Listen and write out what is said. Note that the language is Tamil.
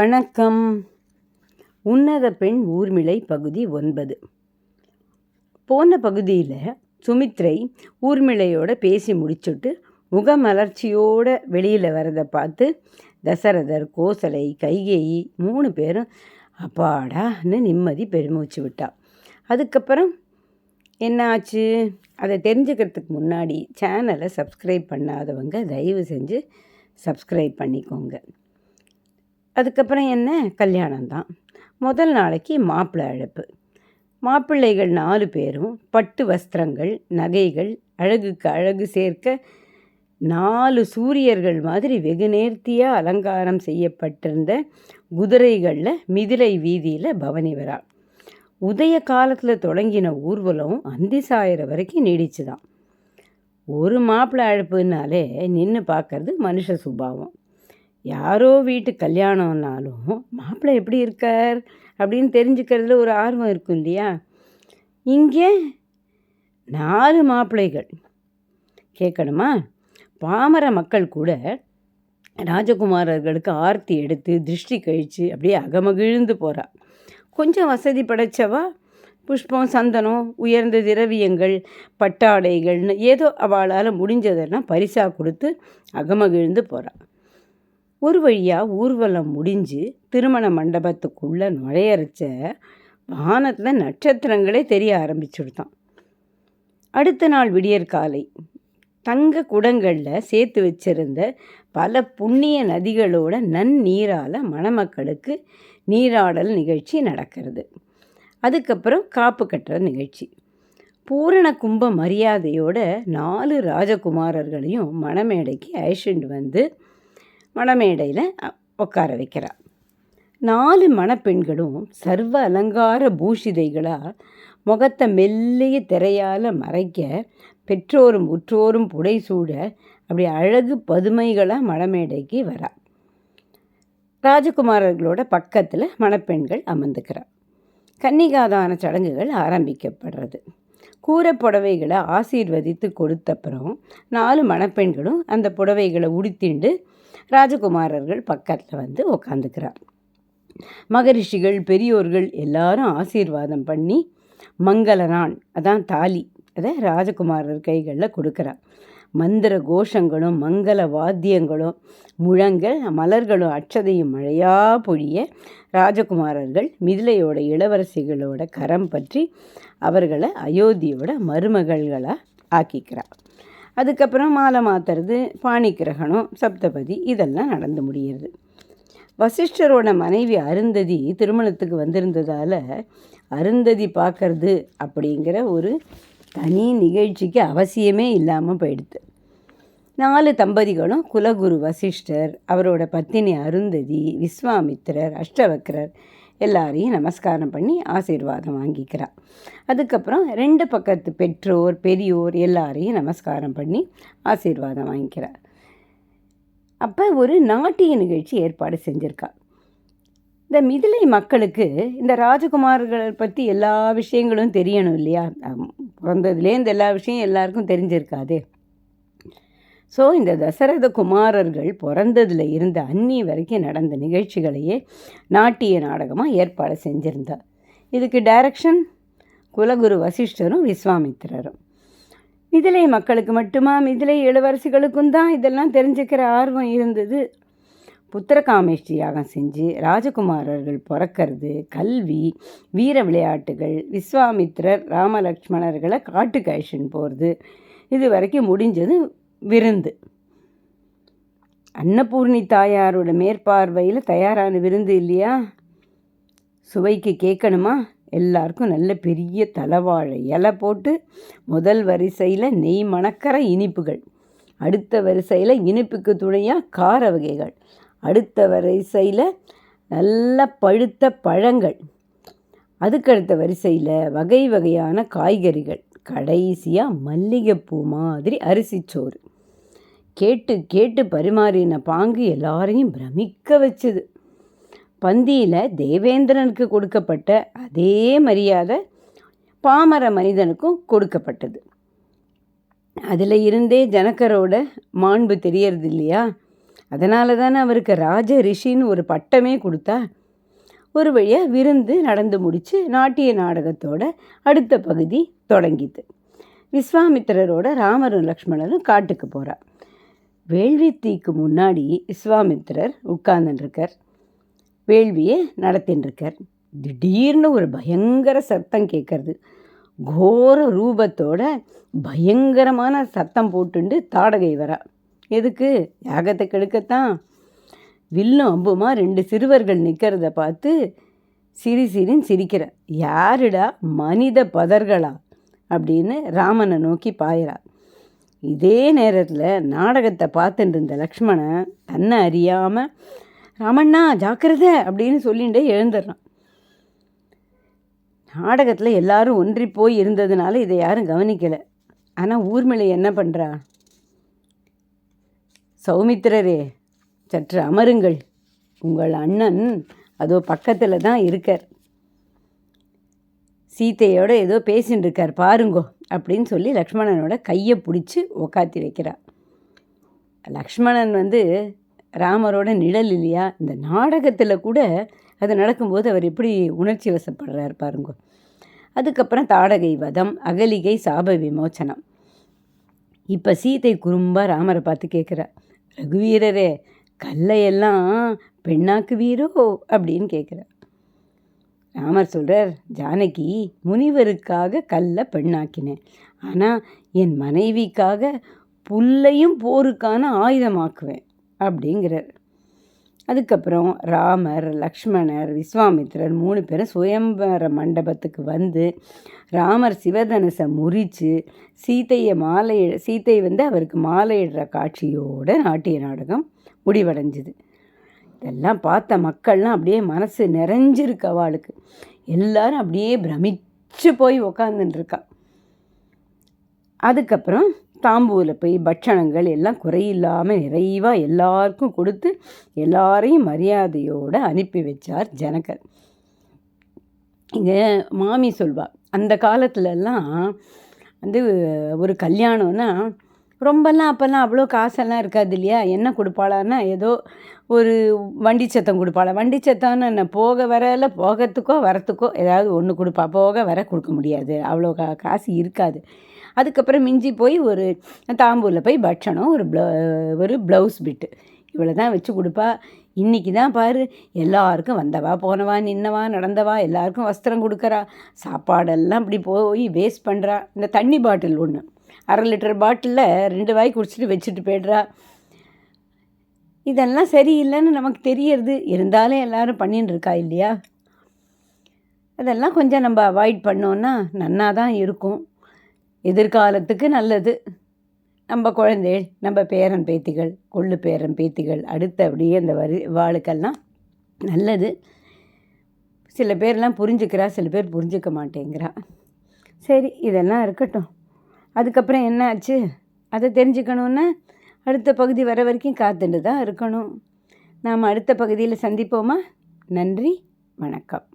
வணக்கம். உன்னத பெண் ஊர்மிளை பகுதி ஒன்பது. போன பகுதியில் சுமித்ரை ஊர்மிளையோட பேசி முடிச்சுட்டு முகமலர்ச்சியோட வெளியில் வரதை பார்த்து தசரதர் கோசலை கைகேயி மூணு பேரும் அப்பாடான்னு நிம்மதி பெருமூச்சு விட்டா. அதுக்கப்புறம் என்ன ஆச்சு அதை தெரிஞ்சுக்கிறதுக்கு முன்னாடி சேனலை சப்ஸ்கிரைப் பண்ணாதவங்க தயவு செஞ்சு சப்ஸ்கிரைப் பண்ணிக்கோங்க. அதுக்கப்புறம் என்ன? கல்யாணம் தான் முதல் நாளைக்கு மாப்பிள்ளை அழைப்பு. மாப்பிள்ளைகள் நாலு பேரும் பட்டு வஸ்திரங்கள் நகைகள் அழகுக்கு அழகு சேர்க்க நாலு சூரியர்கள் மாதிரி வெகு நேர்த்தியாக அலங்காரம் செய்யப்பட்டிருந்த குதிரைகளில் மிதிலை வீதியில் பவனி வரா. உதய காலத்தில் தொடங்கின ஊர்வலம் அந்தி சாயிற வரைக்கும் நீடிச்சுதான். ஒரு மாப்பிள்ளை அழைப்புனாலே நின்று பார்க்கறது மனுஷ சுபாவம். யாரோ வீட்டு கல்யாணம்னாலும் மாப்பிள்ளை எப்படி இருக்கார்? அப்படின்னு தெரிஞ்சுக்கிறதுல ஒரு ஆர்வம் இருக்கும் இல்லையா? இங்கே நாலு மாப்பிள்ளைகள். கேட்கணுமா? பாமர மக்கள் கூட ராஜகுமாரர்களுக்கு ஆர்த்தி எடுத்து திருஷ்டி கழித்து அப்படியே அகமகிழ்ந்து போகிறா கொஞ்சம் வசதி படைச்சவா? புஷ்பம் சந்தனம் உயர்ந்த திரவியங்கள் பட்டாடைகள்னு ஏதோ அவளால் முடிஞ்சதெல்லாம் பரிசாக கொடுத்து அகமகிழ்ந்து போகிறாள் ஒரு வழியாக ஊர்வலம் முடிஞ்சு திருமண மண்டபத்துக்குள்ளே நுழையறச்ச வானத்தில் நட்சத்திரங்களே தெரிய ஆரம்பிச்சுடுதான். அடுத்த நாள் விடியற் காலை தங்க குடங்களில் சேர்த்து வச்சிருந்த பல புண்ணிய நதிகளோட நன்னீரால் மணமக்களுக்கு நீராடல் நிகழ்ச்சி நடக்கிறது. அதுக்கப்புறம் காப்பு கட்டுற நிகழ்ச்சி. பூரண கும்ப மரியாதையோட நாலு ராஜகுமாரர்களையும் மணமேடைக்கு அழைச்சிட்டு வந்து மணமேடையில் உட்கார வைக்கிறார். நாலு மணப்பெண்களும் சர்வ அலங்கார பூஷிதைகளாக முகத்தை மெல்லிய திரையால் மறைக்க பெற்றோரும் உற்றோரும் புடை சூழ அப்படி அழகு பதுமைகளாக மணமேடைக்கு வரா. ராஜகுமாரர்களோட பக்கத்தில் மணப்பெண்கள் அமர்ந்துக்கிறார். கன்னிகாதான சடங்குகள் ஆரம்பிக்கப்படுறது. கூரை புடவைகளை ஆசீர்வதித்து கொடுத்தப்புறம் நாலு மணப்பெண்களும் அந்த புடவைகளை உடுத்திண்டு ராஜகுமாரர்கள் பக்கத்தில் வந்து உக்காந்துக்கிறார். மகரிஷிகள் பெரியோர்கள் எல்லாரும் ஆசீர்வாதம் பண்ணி மங்களனான் அதான் தாலி அதை ராஜகுமாரர் கைகளில் கொடுக்குறார். மந்திர கோஷங்களும் மங்கள வாத்தியங்களும் முழங்க மலர்களும் அச்சதையும் மழையா பொழிய ராஜகுமாரர்கள் மிதிலையோட இளவரசிகளோட கரம் பற்றி அவர்களை அயோத்தியோட மருமகள்களாக ஆக்கிக்கிறார். அதுக்கப்புறம் மாலை மாத்துறது பாணி கிரகணம் சப்தபதி இதெல்லாம் நடந்து முடியுது வசிஷ்டரோட மனைவி அருந்ததி திருமணத்துக்கு வந்திருந்ததால் அருந்ததி பார்க்கறது அப்படிங்கிற ஒரு தனி நிகழ்ச்சிக்கு அவசியமே இல்லாமல் போயிடுது. நாலு தம்பதிகளும் குலகுரு வசிஷ்டர் அவரோட பத்தினி அருந்ததி விஸ்வாமித்திரர் அஷ்டவக்கரர் எல்லாரையும் நமஸ்காரம் பண்ணி ஆசீர்வாதம் வாங்கிக்கிறாள் அதுக்கப்புறம் ரெண்டு பக்கத்து பெற்றோர் பெரியோர் எல்லாரையும் நமஸ்காரம் பண்ணி ஆசீர்வாதம் வாங்கிக்கிறார் அப்போ ஒரு நாட்டிய நிகழ்ச்சி ஏற்பாடு செஞ்சுருக்கா. இந்த மிதிலை மக்களுக்கு இந்த ராஜகுமார்கள் பற்றி எல்லா விஷயங்களும் தெரியணும் இல்லையா? பிறந்ததுலேயே இந்த எல்லா விஷயம் எல்லாருக்கும் தெரிஞ்சிருக்காது. ஸோ இந்த தசரத குமாரர்கள் பிறந்ததில் இருந்த அன்னி வரைக்கும் நடந்த நிகழ்ச்சிகளையே நாட்டிய நாடகமாக ஏற்பாடு செஞ்சுருந்தார். இதுக்கு டைரக்ஷன் குலகுரு வசிஷ்டரும் விஸ்வாமித்திரரும். மிதிலை மக்களுக்கு மட்டுமா மிதிலை இளவரசிகளுக்கும் தான் இதெல்லாம் தெரிஞ்சுக்கிற ஆர்வம் இருந்தது. புத்திரகாமேஷ்டி யாகம் செஞ்சு ராஜகுமாரர்கள் பிறக்கிறது கல்வி வீர விளையாட்டுகள் விஸ்வாமித்திரர் ராமலக்ஷ்மணர்களை காட்டுக்கு அழிச்சுன்னு போகிறது இது வரைக்கும் முடிஞ்சது விருந்து. அன்னபூர்ணி தாயாரோட மேற்பார்வையில் தயாரான விருந்து இல்லையா? சுவைக்கு கேட்கணுமா? எல்லாருக்கும் நல்ல பெரிய தலைவாழை இலை போட்டு முதல் வரிசையில் நெய் மணக்கிற இனிப்புகள். அடுத்த வரிசையில் இனிப்புக்கு துணையாக கார வகைகள். அடுத்த வரிசையில் நல்ல பழுத்த பழங்கள். அதுக்கடுத்த வரிசையில் வகை வகையான காய்கறிகள். கடைசியாக மல்லிகைப்பூ மாதிரி அரிசிச்சோறு கேட்டு கேட்டு பரிமாறின பாங்கு எல்லாரையும் பிரமிக்க வச்சுது. பந்தியில் தேவேந்திரனுக்கு கொடுக்கப்பட்ட அதே மரியாதை பாமர மனிதனுக்கும் கொடுக்கப்பட்டது. அதில் இருந்தே ஜனக்கரோட மாண்பு தெரியறது இல்லையா? அதனால தானே அவருக்கு ராஜ ரிஷின்னு ஒரு பட்டமே கொடுத்தா ஒரு வழியாக விருந்து நடந்து முடித்து நாட்டிய நாடகத்தோட அடுத்த பகுதி தொடங்கிது விஸ்வாமித்திரரோட ராமரும் லக்ஷ்மணரும் காட்டுக்கு போகிறா வேள்வித்தீக்கு முன்னாடி விஸ்வாமித்திரர் உட்கார்ந்துருக்கார். வேள்வியை நடத்தின்னு திடீர்னு ஒரு பயங்கர சத்தம் கேட்கறது. கோர ரூபத்தோட பயங்கரமான சத்தம் போட்டுண்டு தாடகை வரா. எதுக்கு? யாகத்தை கெடுக்கத்தான். வில்லும் அம்புமா ரெண்டு சிறுவர்கள் நிற்கிறத பார்த்து சிரி சிரின்னு சிரிக்கிற. யாருடா? மனித பதர்களா? அப்படின்னு ராமனை நோக்கி பாயிறா. இதே நேரத்தில் நாடகத்தை பார்த்துட்டு இருந்த லக்ஷ்மணன் தன்னை அறியாமல் ராமண்ணா ஜாக்கிரதை அப்படின்னு சொல்லிட்டு எழுந்துடுறான். நாடகத்தில் எல்லாரும் ஒன்றி போய் இருந்ததுனால இதை யாரும் கவனிக்கலை. ஆனால் ஊர்மிளை என்ன பண்ணுறா சௌமித்திரரே சற்று அமருங்கள். உங்கள் அண்ணன் அதோ பக்கத்தில் தான் இருக்கார். சீத்தையோட ஏதோ பேசின்னு இருக்கார் பாருங்கோ அப்படின்னு சொல்லி லக்ஷ்மணனோட கையை பிடிச்சி உக்காத்தி வைக்கிறார் லக்ஷ்மணன் வந்து ராமரோட நிழல் இல்லையா? இந்த நாடகத்தில் கூட அது நடக்கும்போது அவர் எப்படி உணர்ச்சி வசப்படுறார் பாருங்க. அதுக்கப்புறம் தாடகை வதம் அகலிகை சாப விமோச்சனம். இப்போ சீதை குறும்பாக ராமரை பார்த்து கேட்குறார் ரகுவீரரே கல்லையெல்லாம் பெண்ணாக்கு வீரோ அப்படின்னு கேட்குறார் ராமர் சொல்கிறார் ஜானகி முனிவருக்காக கல்லை பெண்ணாக்கினேன் ஆனால் என் மனைவிக்காக புல்லையும் போருக்கான ஆயுதமாக்குவேன் அப்படிங்கிறார். அதுக்கப்புறம் ராமர் லக்ஷ்மணர் விஸ்வாமித்திரர் மூணு பேரும் சுயம்பர மண்டபத்துக்கு வந்து ராமர் சிவதனுசை முறித்து சீத்தையை மாலை சீத்தை வந்து அவருக்கு மாலையிடுற காட்சியோட நாட்டிய நாடகம் முடிவடைஞ்சுது. இதெல்லாம் பார்த்த மக்கள்லாம் அப்படியே மனசு நிறைஞ்சிருக்கு அவளுக்கு. எல்லாரும் அப்படியே பிரமிச்சு போய் உக்காந்துட்டுருக்கா அதுக்கப்புறம் தாம்பூரில் போய் பட்சணங்கள் எல்லாம் குறையில்லாமல் நிறைவாக எல்லாருக்கும் கொடுத்து எல்லாரையும் மரியாதையோடு அனுப்பி வச்சார் ஜனகர். இங்கே மாமி சொல்வாள் அந்த காலத்துலலாம் வந்து ஒரு கல்யாணம்னா ரொம்பலாம் அப்போல்லாம் அவ்வளோ காசெல்லாம் இருக்காது இல்லையா? என்ன கொடுப்பாளான்னா ஏதோ ஒரு வண்டி சத்தம் கொடுப்பாளா? வண்டி சத்தம்னு என்ன போக வரல போகிறதுக்கோ வரத்துக்கோ ஏதாவது ஒன்று கொடுப்பா? போக வர கொடுக்க முடியாது. அவ்வளோ கா காசு இருக்காது. அதுக்கப்புறம் மிஞ்சி போய் ஒரு தாம்பூரில் போய் பட்சணம் ஒரு ப்ள ஒரு ப்ளவுஸ் பிட்டு இவ்வளோ தான் வச்சு கொடுப்பா. இன்றைக்கி தான் பாரு எல்லாருக்கும் வந்தவா போனவா நின்னவா நடந்தவா எல்லாருக்கும் வஸ்திரம் கொடுக்குறா சாப்பாடெல்லாம் இப்படி போய் வேஸ்ட் பண்ணுறா இந்த தண்ணி பாட்டில் ஒன்று அரை லிட்டர் பாட்டிலில் ரெண்டு வாய் குடிச்சிட்டு வச்சுட்டு போய்ட்றா. இதெல்லாம் சரியில்லைன்னு நமக்கு தெரியறது. இருந்தாலும் எல்லோரும் பண்ணின்னு இருக்கா இல்லையா? அதெல்லாம் கொஞ்சம் நம்ம அவாய்ட் பண்ணோன்னா நன்னா தான் இருக்கும். எதிர்காலத்துக்கு நல்லது. நம்ம குழந்தை நம்ம பேரன் பேத்திகள் கொள்ளு பேரன் பேத்திகள் அடுத்த அப்படியே அந்த வரி வாளுக்கெல்லாம் நல்லது. சில பேர்லாம் புரிஞ்சுக்கிறா சில பேர் புரிஞ்சுக்க மாட்டேங்கிறா. சரி இதெல்லாம் இருக்கட்டும். அதுக்கப்புறம் என்ன ஆச்சு? அதை தெரிஞ்சுக்கணுன்னா அடுத்த பகுதி வர வரைக்கும் காத்துட்டு தான் இருக்கணும். நாம் அடுத்த பகுதியில் சந்திப்போமா? நன்றி வணக்கம்.